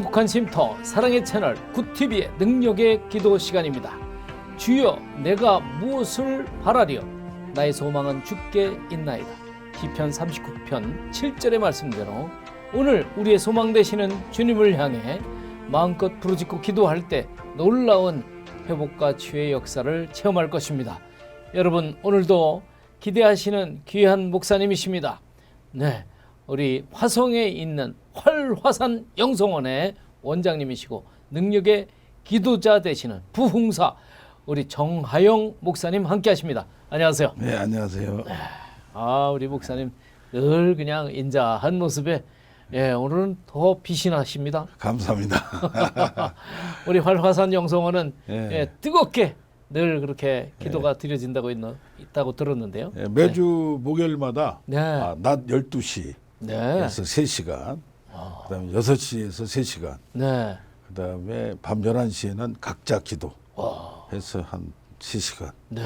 행복한 쉼터 사랑의 채널 굿TV의 능력의 기도 시간입니다. 주여 내가 무엇을 바라리요 나의 소망은 주께 있나이다. 시편 39편 7절의 말씀대로 오늘 우리의 소망 되시는 주님을 향해 마음껏 부르짖고 기도할 때 놀라운 회복과 치유의 역사를 체험할 것입니다. 여러분 오늘도 기대하시는 귀한 목사님이십니다. 네, 우리 화성에 있는 활화산 영성원의 원장님이시고 능력의 기도자 되시는 부흥사 우리 정하영 목사님 함께 하십니다. 안녕하세요. 네, 안녕하세요. 아 우리 목사님 늘 그냥 인자한 모습에 예 오늘은 더 빛이 나십니다. 감사합니다. 우리 활화산 영성원은 예. 예, 뜨겁게 늘 그렇게 기도가 드려진다고 있, 있다고 들었는데요. 예, 매주 목요일마다 네. 아, 낮 12시에서 네. 3시간, 그다음에 6시에서 3시간, 네. 그다음에 밤 11시에는 각자 기도 와. 해서 한 3시간 네.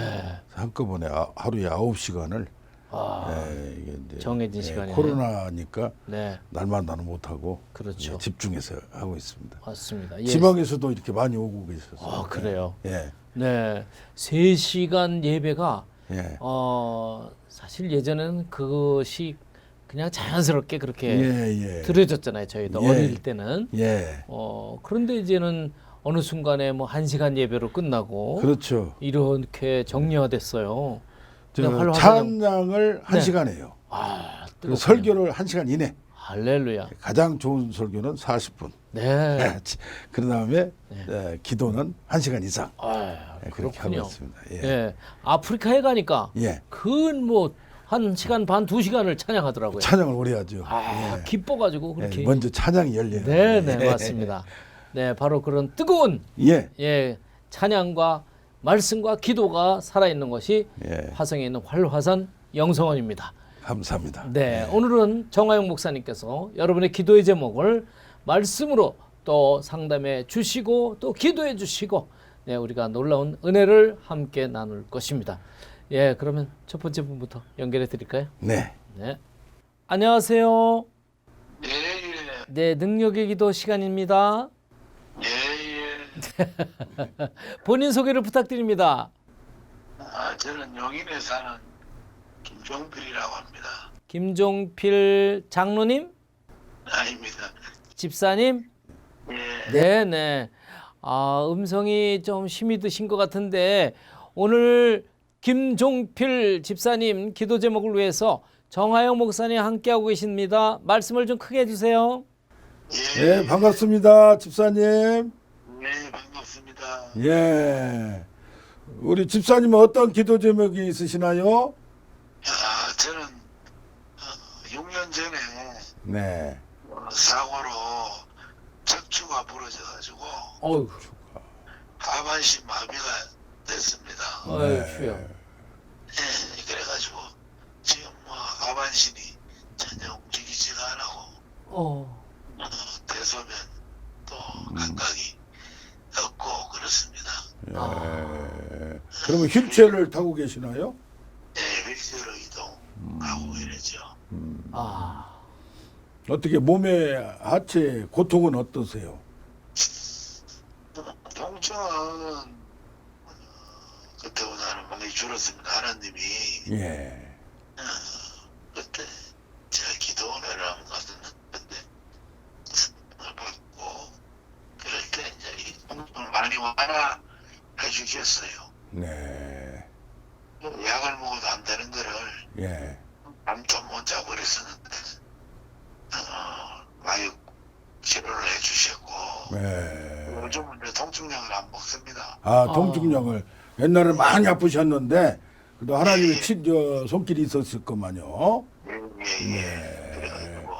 한꺼번에 아- 하루에 9시간을 아. 예, 이게 이제 정해진 예, 시간이네요. 코로나니까 네. 날마다는 못 하고 그렇죠. 집중해서 하고 있습니다. 맞습니다. 예. 지방에서도 이렇게 많이 오고 계셨어요. 아, 그래요? 예. 네. 3시간 예배가 예. 어, 사실 예전에는 그것이 그냥 자연스럽게 그렇게 예, 예. 들어졌잖아요. 저희도 예. 어릴 때는. 예. 어, 그런데 이제는 어느 순간에 뭐 1시간 예배로 끝나고 그렇죠. 이렇게 그냥 활활 찬양을 한 네. 시간 해요. 아, 그리고. 설교를 한 시간 이내. 할렐루야. 가장 좋은 설교는 40분. 네. 그 다음에 네. 기도는 한 시간 이상. 아, 예, 그렇게 하고. 있습니다. 예. 예. 아프리카에 가니까 예. 근뭐 한 시간 반 두 시간을 찬양하더라고요. 찬양을 오래 하죠. 아, 예. 기뻐가지고 그렇게. 예, 먼저 찬양이 열려요. 네, 네, 예. 맞습니다. 네, 바로 그런 뜨거운 예. 예 찬양과 말씀과 기도가 살아 있는 것이 예. 화성에 있는 활화산 영성원입니다. 감사합니다. 네, 오늘은 정하영 목사님께서 여러분의 기도의 제목을 말씀으로 또 상담해 주시고 또 기도해 주시고 네, 우리가 놀라운 은혜를 함께 나눌 것입니다. 예, 그러면 첫 번째 분부터 연결해 드릴까요? 네. 네. 안녕하세요. 예, 예, 네, 능력의 기도 시간입니다. 예, 예. 본인 소개를 부탁드립니다. 아, 저는 용인에 사는 김종필이라고 합니다. 김종필 장로님, 아닙니다. 집사님. 예, 네, 네. 아, 음성이 좀 힘이 드신 것 같은데 오늘 김종필 집사님 기도 제목을 위해서 정하영 목사님 함께하고 계십니다. 말씀을 좀 크게 해주세요. 예, 예, 반갑습니다. 집사님. 네, 반갑습니다. 예. 우리 집사님은 어떤 기도 제목이 있으시나요? 아, 저는 어, 6년 전에 네. 어, 사고로 척추가 부러져가지고 어휴, 하반신 마비가 됐습니다. 어휴, 네. 주여. 예, 그래가지고 지금 뭐 하반신이 전혀 움직이지가 않고 어, 어, 대소변 또 감각이 없고 그렇습니다. 예. 그러면 휠체어를 타고 계시나요? 예, 휠체어로 이동하고 이러죠. 아, 어떻게 몸의 하체 고통은 어떠세요? 통증은 많이 줄었습니다. 하나님이 예. 그때 제가 기도 은혜를 한번 갔었는데 성을 받고 그럴 때 이제 이 통증을 많이 완화해 주셨어요. 네. 약을 먹어도 안 되는 거를 예. 잠도 못 자고 그랬었는데 어, 많이 치료를 해주셨고 네. 요즘은 이제 통증약을 안 먹습니다. 아, 통증력을 옛날에 많이 아프셨는데 그래도 하나님의 예. 친, 저, 손길이 있었을 거만요. 예 예 예. 그래가지고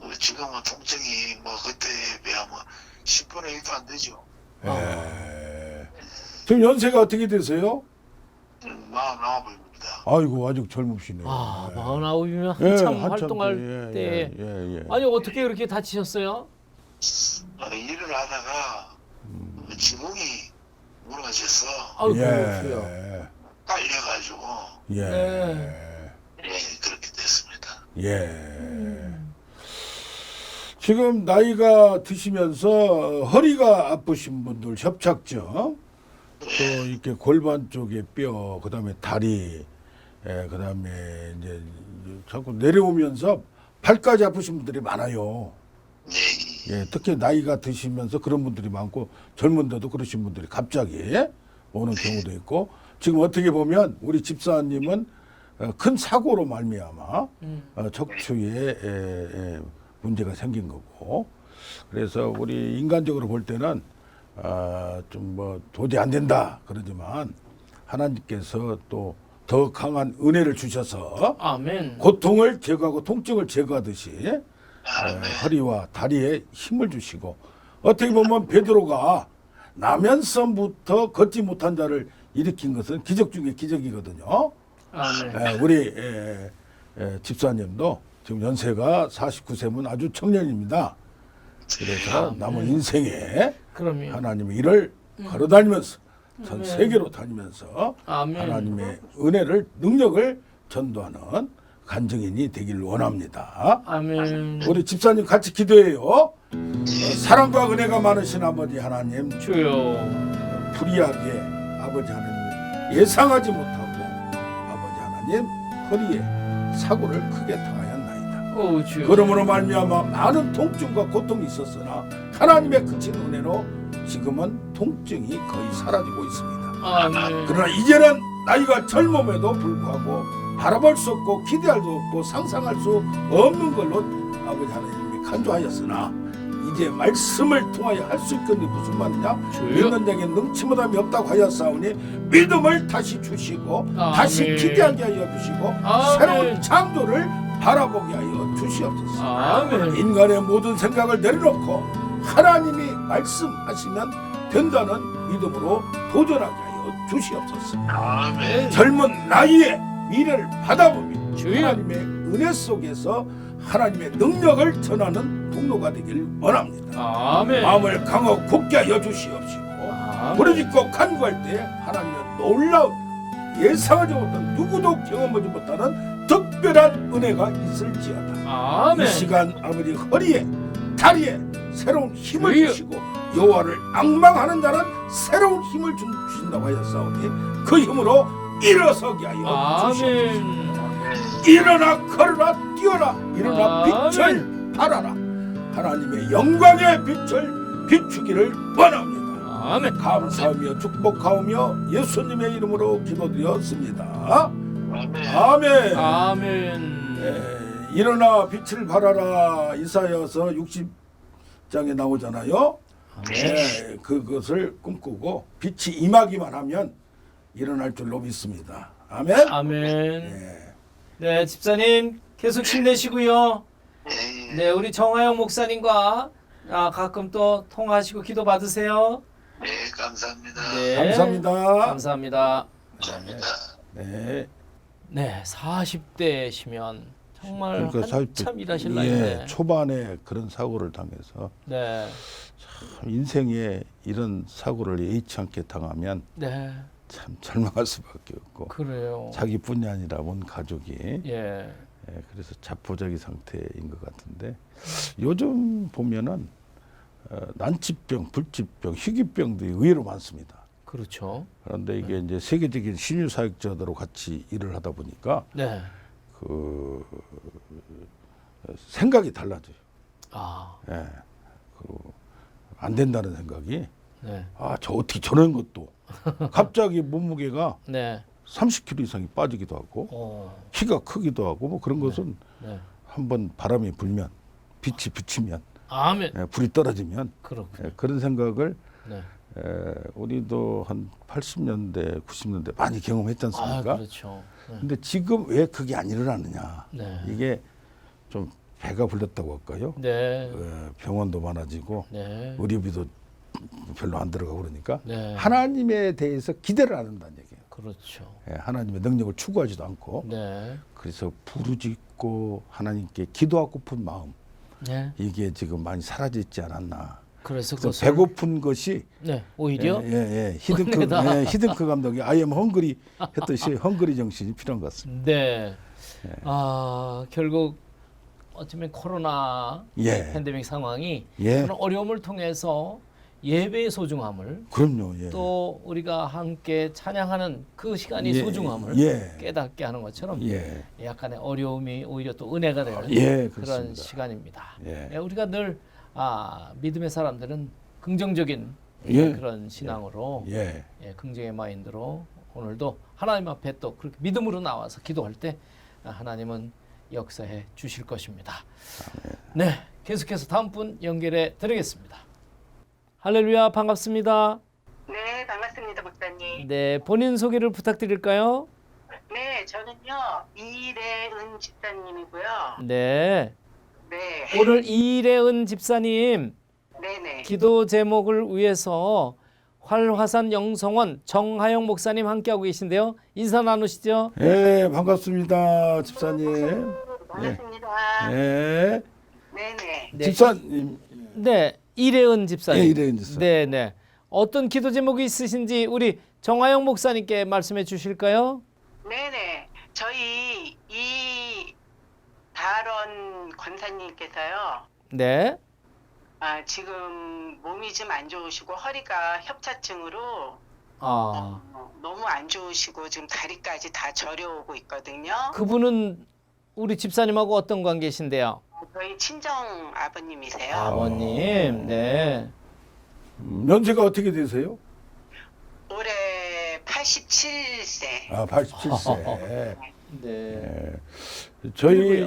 뭐 지금은 통증이 뭐 그때에 비하면 10분의 1도 안 되죠. 예. 지금 연세가 어떻게 되세요? 음, 마음 나와 보입니다. 아이고, 아직 젊으시네요. 아, 마흔아홉이면 예, 한참 한참 활동할 때, 때. 예, 예, 예. 아니 어떻게 그렇게 다치셨어요? 어, 일을 하다가 어, 지붕이 무너져서 아이고, 주여. 예. 깔려가지고 예. 네. 예, 그렇게 됐습니다. 예. 지금 나이가 드시면서 허리가 아프신 분들 협착증 또 이렇게 골반 쪽에 뼈 그다음에 다리 예, 그다음에 이제 자꾸 내려오면서 발까지 아프신 분들이 많아요. 네. 예, 특히 나이가 드시면서 그런 분들이 많고 젊은데도 그러신 분들이 갑자기 오는 경우도 있고 지금 어떻게 보면 우리 집사님은 어, 큰 사고로 말미암아 음. 어, 척추에 에, 문제가 생긴 거고 그래서 우리 인간적으로 볼 때는 아, 좀 뭐 도저히 안 된다 그러지만 하나님께서 또 더 강한 은혜를 주셔서 아멘. 고통을 제거하고 통증을 제거하듯이 에, 아멘. 허리와 다리에 힘을 주시고 어떻게 보면 베드로가 나면서부터 걷지 못한 자를 일으킨 것은 기적 중에 기적이거든요. 아멘. 에, 우리 에, 에, 집사님도 지금 연세가 49세면 아주 청년입니다. 그래서 남은 인생에 그럼요. 하나님의 일을 걸어다니면서 전 세계로 다니면서 아멘. 하나님의 은혜를 능력을 전도하는 간증인이 되길 원합니다. 아멘. 우리 집사님 같이 기도해요. 어, 사랑과 은혜가 많으신 아버지 하나님 주여. 불의하게 아버지 하나님 예상하지 못하고 아버지 하나님 허리에 사고를 크게 당하였나이다. 오 주여. 그러므로 말미암아 많은 통증과 고통이 있었으나 하나님의 그친 은혜로 지금은 통증이 거의 사라지고 있습니다. 아멘. 그러나 이제는 나이가 젊음에도 불구하고 바라볼 수 없고 기대할 수 없고 상상할 수 없는 걸로 아버지 하나님이 간주하였으나 이제 말씀을 통하여 할 수 있겠는데 무슨 말이냐 주여. 믿는 자에게 능치보다이 없다고 하였사오니 믿음을 다시 주시고 아멘. 다시 기대하게 하여 주시고 아멘. 새로운 창조를 바라보게 하여 주시옵소서 아멘. 인간의 모든 생각을 내려놓고 하나님이 말씀하시면 된다는 믿음으로 도전하게 주시옵소서 아멘. 젊은 나이에 미래를 받아보며 주여. 하나님의 은혜 속에서 하나님의 능력을 전하는 통로가 되길 원합니다. 아멘. 마음을 강하고 굳게 하여 주시옵시고. 부르짖고 간구할 때 하나님의 놀라운 예상하지 못한 누구도 경험하지 못하는 특별한 은혜가 있을지어다. 이 아멘. 시간 아버지 허리에 다리에 새로운 힘을 주여. 주시고 여호와를 악망하는 자는 새로운 힘을 주- 주신다고 하였사오니 그 힘으로 일어서게 하여 주시옵소서. 일어나 걸어라 뛰어라 일어나. 빛을 발하라 하나님의 영광의 빛을 비추기를 원합니다 아멘. 감사하며 축복하오며 예수님의 이름으로 기도드렸습니다 아멘. 아멘 아멘. 에, 일어나 빛을 발하라 이사야서 60장에 나오잖아요 예, 그것을 꿈꾸고 빛이 임하기만 하면 일어날 줄로 믿습니다 아멘 아멘. 예. 네, 집사님 계속 힘내시고요. 예, 예. 네, 우리 정하영 목사님과 아, 가끔 또 통화하시고 기도 받으세요. 네, 감사합니다. 네. 감사합니다 감사합니다. 감사합니다. 네. 네, 40대시면 정말 그러니까 한참 일하실 예. 초반에 그런 사고를 당해서 네. 참 인생에 이런 사고를 예의치 않게 당하면 네. 참 절망할 수밖에 없고 그래요. 자기뿐이 아니라 온 가족이 예. 예, 그래서 자포자기 상태인 것 같은데 요즘 보면은 어, 난치병, 불치병, 희귀병도 의외로 많습니다. 그렇죠. 그런데 이게 이제 세계적인 신유 사역자들로 같이 일을 하다 보니까 네. 그 생각이 달라져요. 아, 예. 그안 된다는 생각이 네. 아, 저 어떻게 저런 것도 갑자기 몸무게가 네. 30kg 이상이 빠지기도 하고 어. 키가 크기도 하고 뭐 그런 것은 네. 한번 바람이 불면 빛이 비치면 아멘. 예, 불이 떨어지면 그렇군요. 예, 그런 생각을 네. 에, 우리도 한 80년대, 90년대 많이 경험했지 아, 않습니까? 그렇죠. 네. 근데 지금 왜 그게 안 일어나느냐? 네. 이게 좀 배가 불렸다고 할까요? 네. 에, 병원도 많아지고 네. 의료비도 별로 안 들어가고 그러니까 네. 하나님에 대해서 기대를 안 한다는 얘기예요. 그렇죠. 예, 하나님의 능력을 추구하지도 않고 네. 그래서 부르짖고 하나님께 기도하고픈 마음 네. 이게 지금 많이 사라지지 않았나. 그래서 그래서 배고픈 것이 네. 오히려 예, 예, 예. 히든크. 예, 히든크 감독이 아이엠 헝그리 했듯이 헝그리 정신이 필요한 것 같습니다. 네. 아, 결국 어쩌면 코로나 예. 팬데믹 상황이 예. 그런 어려움을 통해서 예배의 소중함을 그럼요. 예. 또 우리가 함께 찬양하는 그 시간이 예, 소중함을 예. 깨닫게 하는 것처럼 예. 약간의 어려움이 오히려 또 은혜가 되는 예, 그런. 시간입니다. 예. 예, 우리가 늘 아, 믿음의 사람들은 긍정적인 예. 그런 신앙으로 예. 예, 긍정의 마인드로 오늘도 하나님 앞에 또 그렇게 믿음으로 나와서 기도할 때 아, 하나님은 역사해 주실 것입니다. 네, 계속해서 다음 분 연결해 드리겠습니다. 할렐루야 반갑습니다. 네, 반갑습니다, 목사님. 네, 본인 소개를 부탁드릴까요? 네, 저는요, 이래은 집사님이고요. 네, 네, 오늘 이래은 집사님 네네. 기도 제목을 위해서 활화산 영성원 정하영 목사님 함께하고 계신데요. 인사 나누시죠. 예, 반갑습니다, 집사님. 반갑습니다. 예. 네네. 네. 집사님. 네, 이래은 집사님. 예, 이래은 집사님. 네, 네. 어떤 기도 제목이 있으신지 우리 정하영 목사님께 말씀해 주실까요? 네네. 저희 이 다런 권사님께서요, 네. 아, 지금 몸이 좀 안 좋으시고 허리가 협차증으로 아, 어, 너무 안 좋으시고 지금 다리까지 다 저려오고 있거든요. 그분은 우리 집사님하고 어떤 관계신데요? 저희 친정 아버님이세요. 아버님. 네. 음, 연세가 어떻게 되세요? 올해 87세. 아, 87세. 네. 예. 저희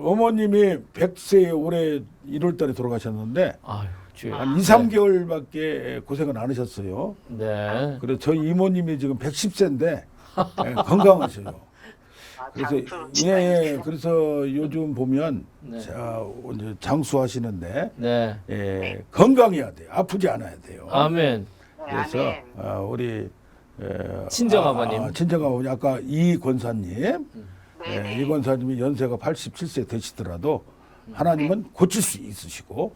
어머님이 100세에 올해 1월 달에 돌아가셨는데 아유, 주여. 한 2, 3개월밖에 고생을 안 하셨어요. 네. 그래서 저희 이모님이 지금 110세인데 건강하셔요. 아, 그래서 예, 집안이세요. 그래서 요즘 보면 네. 자, 이제 장수하시는데 네. 예, 건강해야 돼요. 아프지 않아야 돼요. 아멘. 네, 그래서 아멘. 아, 우리 에, 친정 아, 아버님. 아, 친정 아버님 아까 이 권사님 예, 네네. 이 권사님이 연세가 87세 되시더라도 하나님은 고칠 수 있으시고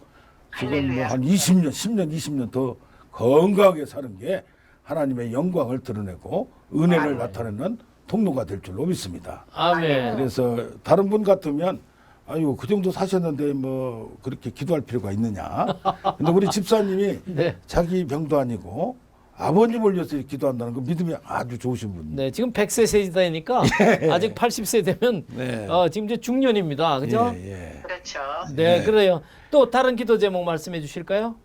지금 뭐 한 20년, 10년, 20년 더 건강하게 사는 게 하나님의 영광을 드러내고 은혜를 나타내는 통로가 될 줄로 믿습니다. 아멘. 그래서 다른 분 같으면 아유 그 정도 사셨는데 뭐 그렇게 기도할 필요가 있느냐. 근데 우리 집사님이 네. 자기 병도 아니고 아버님을 위해서 기도한다는 거 믿음이 아주 좋으신 분. 네, 지금 100세 세대니까 아직 80세 되면 네. 어, 지금 이제 중년입니다. 그죠? 예, 예. 그렇죠. 네, 네. 그래요. 또 다른 기도 제목 말씀해 주실까요?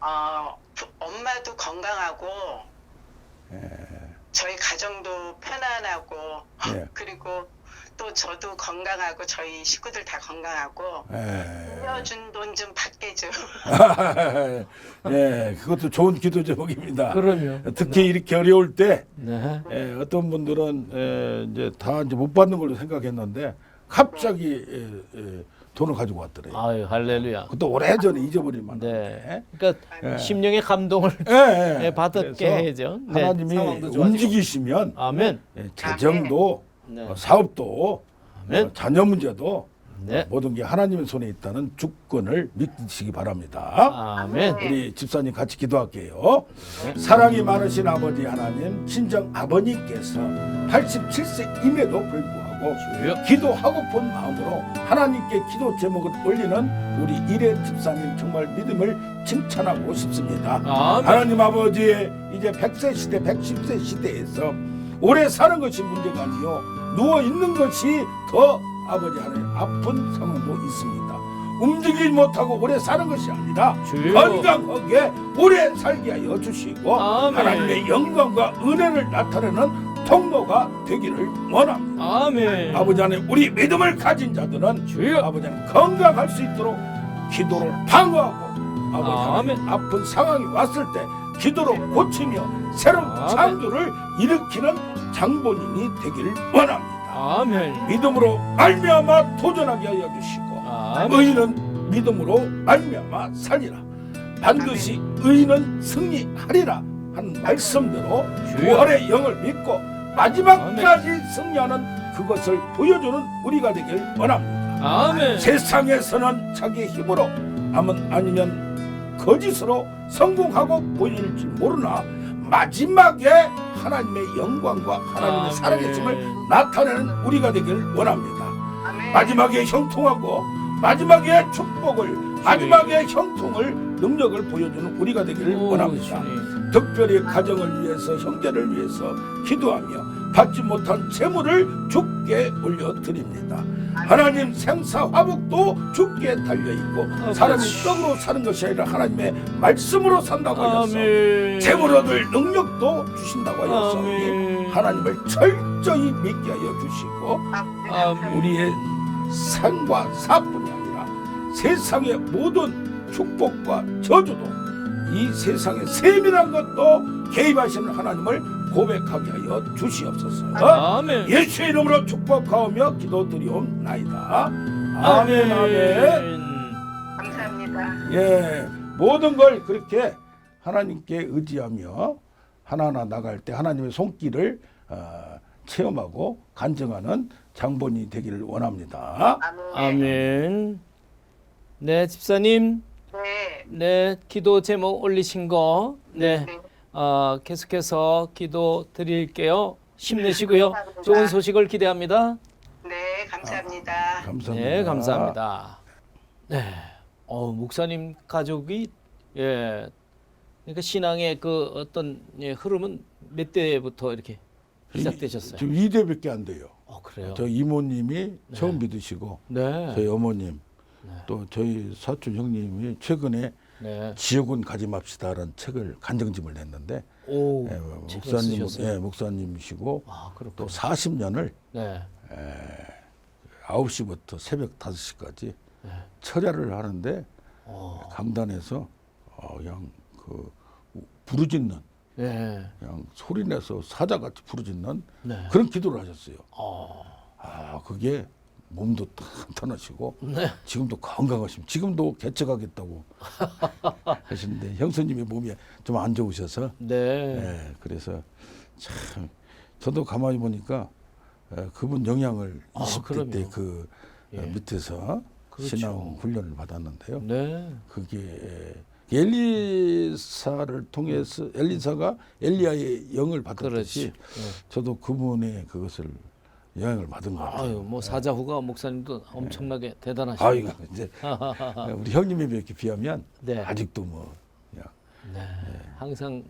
어, 부- 엄마도 건강하고 저희 가정도 편안하고 예. 그리고 또 저도 건강하고 저희 식구들 다 건강하고 예. 빌려준 돈 좀 받게 좀. 예, 그것도 좋은 기도 제목입니다. 그럼요. 특히 이렇게 어려울 때 네. 예, 어떤 분들은 예, 이제 다 이제 못 받는 걸로 생각했는데 갑자기 예, 예, 돈을 가지고 왔더래요. 아유, 할렐루야. 그것도 오래전에 잊어버릴 만한. 네. 그러니까 예. 심령의 감동을 예, 예. 네, 받게 그래서 해야죠. 네, 하나님이. 움직이시면 아멘. 예, 재정도 네. 어, 사업도 아멘. 어, 자녀 문제도 네. 어, 모든 게 하나님의 손에 있다는 주권을 믿으시기 바랍니다. 아멘. 우리 집사님 같이 기도할게요. 사랑이 많으신 아버지 하나님, 친정 아버님께서 87세임에도 불구하고 주여. 기도하고픈 마음으로 하나님께 기도 제목을 올리는 우리 이래 집사님 정말 믿음을 칭찬하고 싶습니다. 아멘. 하나님 아버지의 이제 100세 시대, 110세 시대에서 오래 사는 것이 문제가 아니요 누워 있는 것이 더 아버지 하나님 아픈 상황도 있습니다. 움직이지 못하고 오래 사는 것이 아니라 주여. 건강하게 오래 살게 하여 주시고 아멘. 하나님의 영광과 은혜를 나타내는 통로가 되기를 원합니다. 아멘. 아버지 하나님 우리 믿음을 가진 자들은 주여. 아버지 하나님 건강할 수 있도록 기도를 방어하고 아버지 하나님. 아픈 상황이 왔을 때 기도로 고치며 새로운. 창조를 일으키는 장본인이 되기를 원합니다. 아멘. 믿음으로 말미암아 도전하게 하여 주시고 아멘. 의인은 믿음으로 말미암아 살리라. 반드시 의인은 승리하리라 하는 말씀대로 주여. 부활의 영을 믿고 마지막까지 승리하는 그것을 보여주는 우리가 되길 원합니다. 아멘. 세상에서는 자기 힘으로 아면 아니면 거짓으로 성공하고 보일지 모르나 마지막에 하나님의 영광과 하나님의 아멘. 살아계심을 나타내는 우리가 되길 원합니다. 마지막에 형통하고 마지막에 축복을 마지막에 형통을 능력을 보여주는 우리가 되기를 오, 원합니다. 주님. 특별히 가정을 위해서 형제를 위해서 기도하며 받지 못한 재물을 주께 올려드립니다. 하나님 생사 화복도 주께 달려 있고 아, 사람이 그렇지. 떡으로 사는 것이 아니라 하나님의 말씀으로 산다고 하여서 아멘. 재물 얻을 능력도 주신다고 하여서 아멘. 하나님을 철저히 믿게 하여 주시고 아멘. 우리의 생과 사뿐이 아니라 세상의 모든 축복과 저주도 이 세상의 세밀한 것도 개입하시는 하나님을 고백하게 하여 주시옵소서. 아멘. 예수의 이름으로 축복하오며 기도드리옵나이다. 아멘 아멘. 감사합니다. 예, 모든 걸 그렇게 하나님께 의지하며 하나하나 나갈 때 하나님의 손길을 어, 체험하고 간증하는 장본이 되기를 원합니다. 아멘. 아멘. 네, 집사님. 네. 네, 기도 제목 올리신 거. 네. 네. 어, 계속해서 기도 드릴게요. 힘내시고요. 감사합니다. 좋은 소식을 기대합니다. 네, 감사합니다. 감사합니다. 네, 감사합니다. 네. 어, 목사님 가족이 예. 그러니까 신앙의 그 어떤 예, 흐름은 몇 대부터 이렇게 시작되셨어요? 지금 2대밖에 안 돼요. 어, 그래요. 저 이모님이 처음 믿으시고 네. 저희 어머님 또 저희 사촌 형님이 최근에 네. 지옥은 가지 맙시다라는 책을 간증집을 냈는데 오. 예, 책을 목사님? 예, 목사님이시고 아. 또 40년을 네. 9시부터 새벽 5시까지 네. 철야를 하는데 어. 강단에서 어, 그냥 그 부르짖는 네. 그냥 소리 내서 사자같이 부르짖는 네. 그런 기도를 하셨어요. 어. 아 그게 몸도 탄탄하시고 네. 지금도 건강하시면 지금도 개척하겠다고 하시는데 형수님의 몸이 좀 안 좋으셔서 네. 예, 그래서 참 저도 가만히 보니까 예, 그분 영향을 아, 20대 그럼요. 때그 예. 밑에서 그렇죠. 신앙 훈련을 받았는데요. 네. 그게 엘리사를 통해서 엘리사가 엘리야의 영을 받았듯이 그렇지. 네. 저도 그분의 그것을 영향을 받은 것 같아요. 아유, 뭐 사자후가 목사님도 엄청나게 아이고 대단하십니다. 이제 우리 형님에 비해 비하면 네. 아직도 뭐 그냥 네. 항상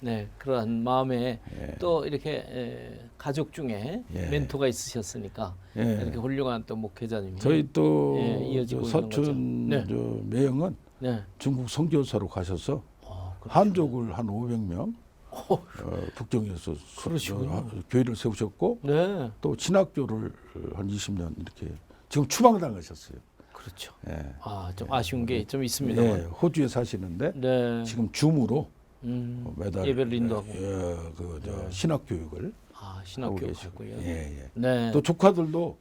네 그러한 마음에 예. 또 이렇게 에, 가족 중에 예. 멘토가 있으셨으니까 예. 이렇게 훌륭한 또 목회자님이 저희 또 예, 이어지고 저 있는 거죠. 사촌 네. 저 매형은 네. 중국 선교사로 가셔서 어, 그- 한족을 한 500명 어, 어, 북경에서 수- 그러시군요. 어, 교회를 세우셨고 네. 또 진학교를 한 20년 이렇게 지금 추방당하셨어요. 그렇죠. 예. 아, 좀 아쉬운 게 좀 있습니다. 예, 호주에 사시는데 네. 지금 줌으로 음, 매달 예배를 인도하고. 예, 그저 신학 교육을 아, 하고 신학교 계시고 갔고요. 예, 예. 네. 또 조카들도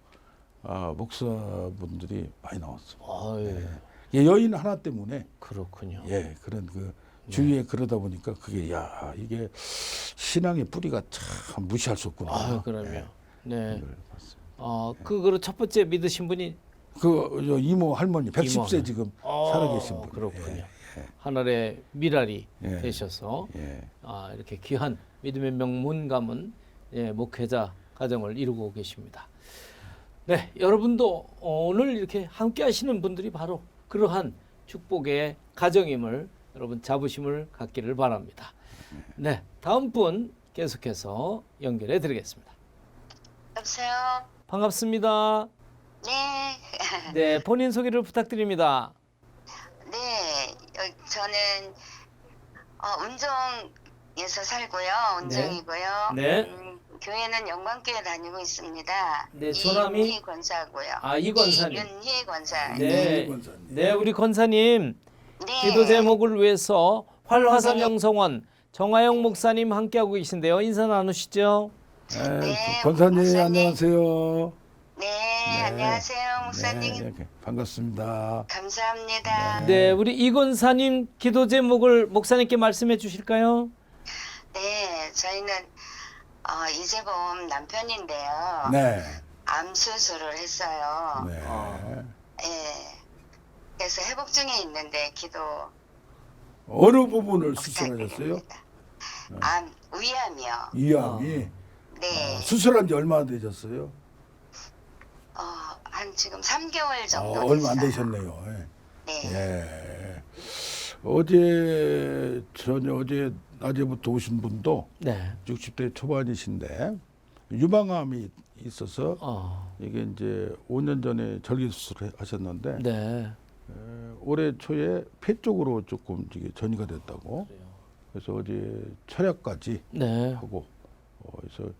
아, 목사분들이 많이 나왔어. 아유, 예, 여인 하나 때문에 그렇군요. 예, 그런 그 네. 주위에 그러다 보니까 그게 야 이게 신앙의 뿌리가 참 무시할 수 없구나. 아유, 그러면. 네. 그걸 봤어요. 어, 그거를 첫 번째 믿으신 분이 그저 이모 할머니 110세 이모. 지금 어, 살아계신 분. 그렇군요. 하늘의 미랄이 예. 되셔서 예. 아, 이렇게 귀한 믿음의 명문 가문 예, 목회자 가정을 이루고 계십니다. 네, 여러분도 오늘 이렇게 함께 하시는 분들이 바로 그러한 축복의 가정임을 여러분 자부심을 갖기를 바랍니다. 네, 다음 분 계속해서 연결해 드리겠습니다. 여보세요? 반갑습니다. 네. 네, 본인 소개를 부탁드립니다. 네. 여- 저는 어, 운정에서 살고요. 운정이고요. 네. 음, 교회는 영광교회 다니고 있습니다. 네? 이윤희 권사고요. 아, 이 권사님. 이윤희 권사. 네, 권사님. 네, 우리 권사님 네. 기도 제목을 위해서 활화산 영성원 정화영 목사님 함께하고 계신데요. 인사 나누시죠. 예, 네, 권사님 목사님. 안녕하세요. 네, 안녕하세요, 목사님. 네, 네, 반갑습니다. 감사합니다. 네, 우리 이권사님 기도 제목을 목사님께 말씀해 주실까요? 네, 저희는 어, 이재범 남편인데요. 네. 암 수술을 했어요. 네. 아. 예. 그래서 회복 중에 있는데 기도 어느 부분을 수술하셨어요? 부탁드립니다. 암 위암이요. 이암이 네. 수술한 지 얼마나 되셨어요? 어, 한한 지금 3개월 정도 어, 얼마 안 됐어요. 되셨네요. 예. 네. 예. 어제 전에 어제 낮에부터 오신 분도 네. 60대 초반이신데 유방암이 있어서 어. 이게 이제 5년 전에 절개 수술을 하셨는데 네. 에, 올해 초에 폐 쪽으로 조금 이게 전이가 됐다고. 그래서 어제 철약까지 네. 하고 어, 그래서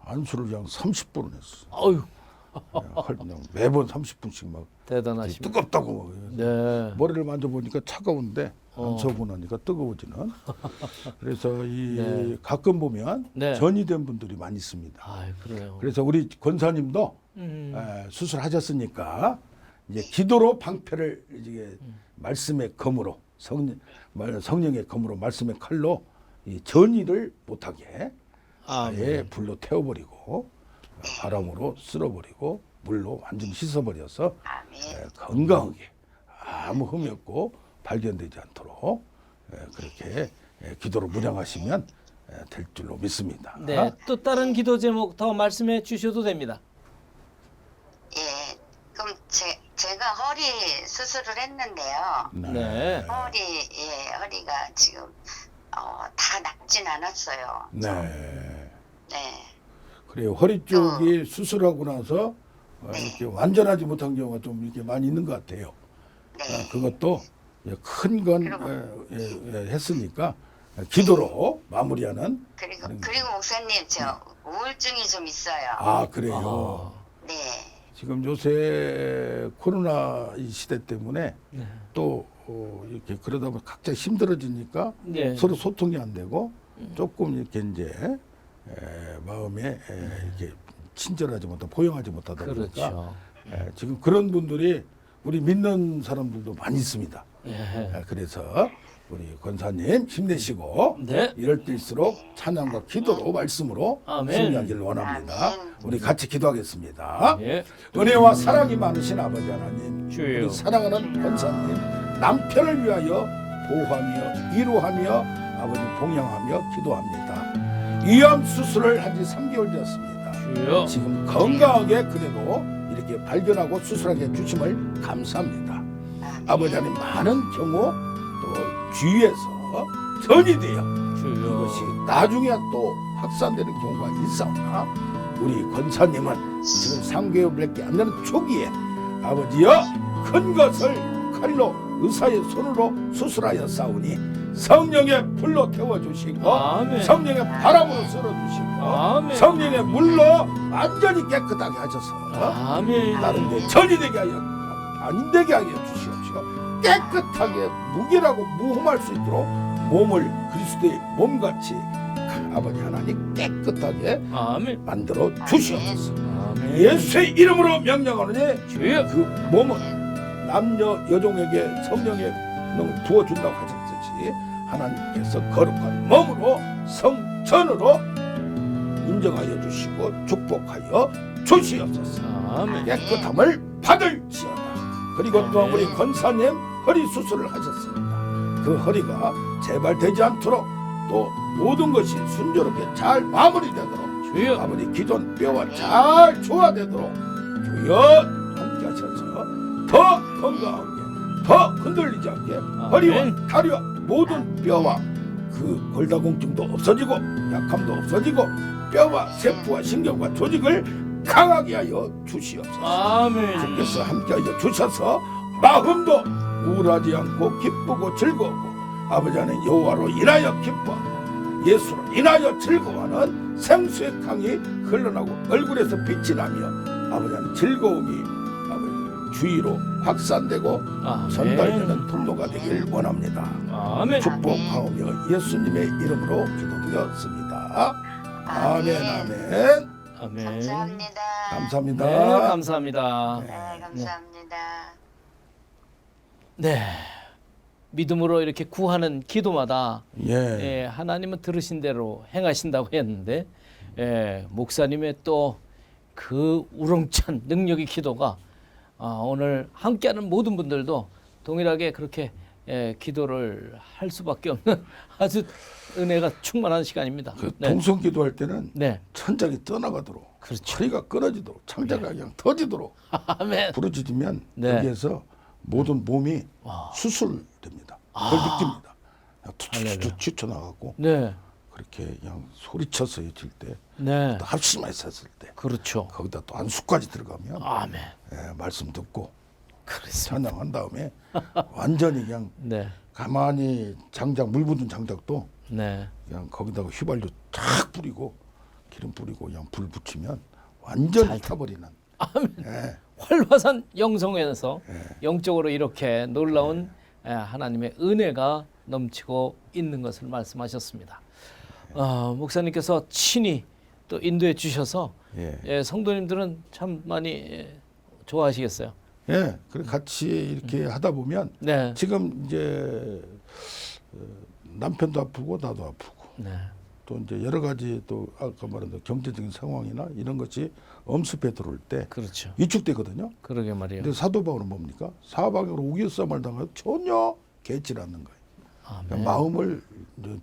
안수를 그냥 30분을 했어. 어유 그냥 매번 30분씩 막 대단하십니다. 뜨겁다고 막 네. 머리를 만져보니까 차가운데 어. 안 서고 나니까 뜨거워지는. 그래서 이 네. 가끔 보면 네. 전이 된 분들이 많이 있습니다. 아, 그래요. 그래서 우리 권사님도 음. 에, 수술하셨으니까 이제 기도로 방패를 이제 말씀의 검으로 성 말- 성령의 검으로 말씀의 칼로 이 전이를 못하게 아, 아예 불로 태워버리고 바람으로 쓸어버리고 물로 완전히 씻어버려서 아멘. 에, 건강하게 아무 흠이 없고 발견되지 않도록 에, 그렇게 에, 기도로 무장하시면 에, 될 줄로 믿습니다. 네. 또 다른 기도 제목 더 말씀해 주셔도 됩니다. 예. 그럼 제, 제가 허리 수술을 했는데요. 네. 허리, 예, 허리가 지금, 어, 다 낫진 않았어요. 네. 네. 그래요. 허리 쪽이 수술하고 나서 어, 이렇게 완전하지 못한 경우가 좀 이렇게 많이 있는 것 같아요. 네. 아, 그것도 큰 건 했으니까 기도로 마무리하는. 그리고, 그리고 목사님, 저 우울증이 좀 있어요. 아 그래요. 아, 네. 지금 요새 코로나 이 시대 때문에 네. 또 어, 이렇게 그러다 보면 각자 힘들어지니까 네. 서로 소통이 안 되고 조금 이렇게 이제 에, 마음에 에, 이렇게 친절하지 못하고 포용하지 못하다 보니까 그렇죠. 에, 지금 그런 분들이 우리 믿는 사람들도 많이 있습니다. 예. 에, 그래서 우리 권사님 힘내시고 네. 이럴 때일수록 찬양과 기도로 말씀으로 아멘. 승리하기를 원합니다. 아멘. 우리 같이 기도하겠습니다. 예. 은혜와 사랑이 많으신 아버지 하나님, 주여. 우리 사랑하는 권사님, 남편을 위하여 보호하며 위로하며 아버지 봉양하며 기도합니다. 위암 수술을 한 지 3개월 되었습니다. 주여. 지금 건강하게 그래도 이렇게 발견하고 수술하게 해주심을 감사합니다. 아버지 하나님 많은 경우 또 주위에서 전이 되어. 이것이 나중에 또 확산되는 경우가 있사오나 우리 권사님은 지금 3개월밖에 안 되는 초기에 아버지여 큰 것을 칼로 의사의 손으로 수술하여 싸우니 성령의 불로 태워주시고 아멘. 성령의 바람으로 쓸어주시고 아멘. 성령의 물로 완전히 깨끗하게 하셔서 아멘. 다른 데 전이 되게 하여 안 되게 하여 깨끗하게 무게라고 무험할 수 있도록 몸을 그리스도의 몸같이 아버지 하나님 깨끗하게 아멘. 만들어 주시옵소서 아멘. 예수의 이름으로 명령하노니 주여. 그 몸은 남녀 여종에게 성령의 능을 부어준다고 하셨듯이 하나님께서 거룩한 몸으로 성전으로 인정하여 주시고 축복하여 주시옵소서 아멘. 깨끗함을 받을지어다. 그리고 또 우리 권사님 허리 수술을 하셨습니다. 그 허리가 재발되지 않도록 또 모든 것이 순조롭게 잘 마무리되도록 주여. 아버지 기존 뼈와 잘 조화되도록 주여 함께 하셔서 더 건강하게 더 흔들리지 않게 허리와 다리와 모든 뼈와 그 골다공증도 없어지고 약함도 없어지고 뼈와 세포와 신경과 조직을 강하게 하여 주시옵소서. 아멘. 주께서 함께 하여 주셔서 마음도 우울하지 않고 기쁘고 즐거우고 아버지 안에 여호와로 인하여 기뻐하고 예수로 인하여 즐거워하는 생수의 강이 흘러나고 얼굴에서 빛이 나며 아버지 안에 즐거움이 아버지 주위로 확산되고 아멘. 전달되는 통로가 되길 원합니다. 아멘. 축복하오며 예수님의 이름으로 기도드렸습니다. 아멘 아멘 아멘. 감사합니다. 감사합니다. 네, 감사합니다. 네, 감사합니다. 네. 믿음으로 이렇게 구하는 기도마다 예. 예, 하나님은 들으신 대로 행하신다고 했는데 예, 목사님의 또 그 우렁찬 능력의 기도가 아, 오늘 함께하는 모든 분들도 동일하게 그렇게 예, 기도를 할 수밖에 없는 아주 은혜가 충만한 시간입니다. 그 네. 동성 기도할 때는 네. 천장이 떠나가도록 그렇죠. 허리가 끊어지도록 창자가 그냥 터지도록 아멘. 부러지면 네. 여기에서 모든 몸이 와. 수술됩니다. 그걸 느낍니다. 툭툭툭 치쳐나가고 네. 그렇게 그냥 소리쳐서 해질 때, 네. 또 합심해서 했을 때, 그렇죠. 거기다 또 안수까지 들어가면 아멘. 예, 말씀 듣고 그렇습니다. 찬양한 다음에 완전히 그냥 네. 가만히 장작 물 묻은 장작도 네. 그냥 거기다가 휘발유 쫙 뿌리고 기름 뿌리고 그냥 불 붙이면 완전히 잘 타버리는. 예. 활화산 영성에서 네. 영적으로 이렇게 놀라운 예, 하나님의 은혜가 넘치고 있는 것을 말씀하셨습니다. 어, 목사님께서 친히 또 인도해 주셔서 예. 예, 성도님들은 참 많이 예, 좋아하시겠어요. 예. 그래 같이 이렇게 하다 보면 네, 지금 이제 어, 남편도 아프고 나도 아프고 네, 또 이제 여러 가지 또 아까 말한 대로 경제적인 상황이나 이런 것이 엄습해 들어올 때 그렇죠. 위축되거든요. 그러게 말이에요. 근데 사도 바울은 뭡니까? 사방으로 우겨싸움을 당하여 전혀 개의치 않는 거예요. 그냥 마음을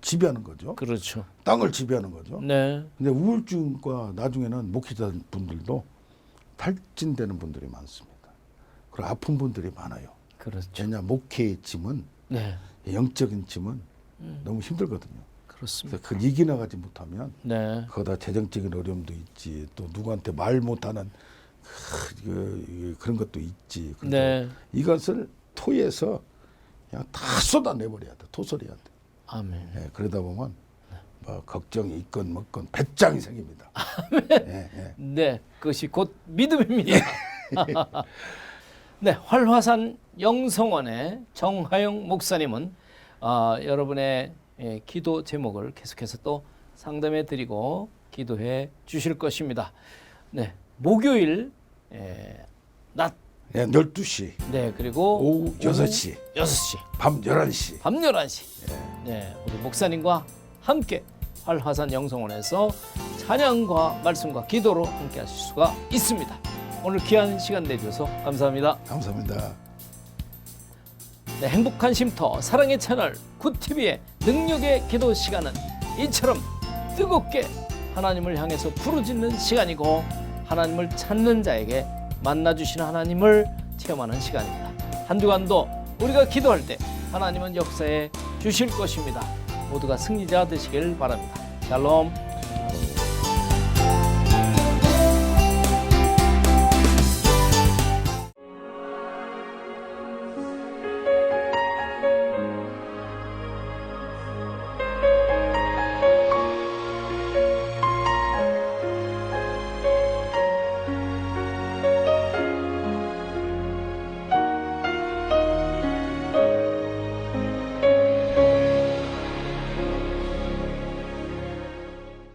지배하는 거죠. 그렇죠. 땅을 지배하는 거죠. 네, 근데 우울증과 나중에는 목회자 분들도 탈진되는 분들이 많습니다. 그리고 아픈 분들이 많아요. 그렇죠. 왜냐 목회의 짐은 네, 영적인 짐은 너무 힘들거든요. 그렇습니다. 그걸 이겨나가지 못하면 네, 거기다 재정적인 어려움도 있지 또 누구한테 말 못하는 그, 그, 그런 것도 있지. 그래서 네, 이것을 토해서 그냥 다 쏟아내버려야 돼. 토설해야 돼. 아멘. 예, 그러다 보면 뭐 걱정이 있건 뭐건 배짱이 생깁니다. 예, 예. 네, 그것이 곧 믿음입니다. 네, 활화산 영성원의 정하영 목사님은 아, 여러분의 예, 기도 제목을 계속해서 또 상담해 드리고 기도해 주실 것입니다. 네, 목요일 예, 낮 예, 12시, 네, 그리고 오후 6시, 6시, 밤 11시. 밤 11시. 네, 우리 목사님과 함께 활화산 영성원에서 찬양과 말씀과 기도로 함께 하실 수가 있습니다. 오늘 귀한 시간 내주셔서 감사합니다. 감사합니다. 네, 행복한 쉼터 사랑의 채널 굿TV의 능력의 기도 시간은 이처럼 뜨겁게 하나님을 향해서 부르짖는 시간이고 하나님을 찾는 자에게 만나주시는 하나님을 체험하는 시간입니다. 한 주간도 우리가 기도할 때 하나님은 역사해 주실 것입니다. 모두가 승리자 되시길 바랍니다. 샬롬.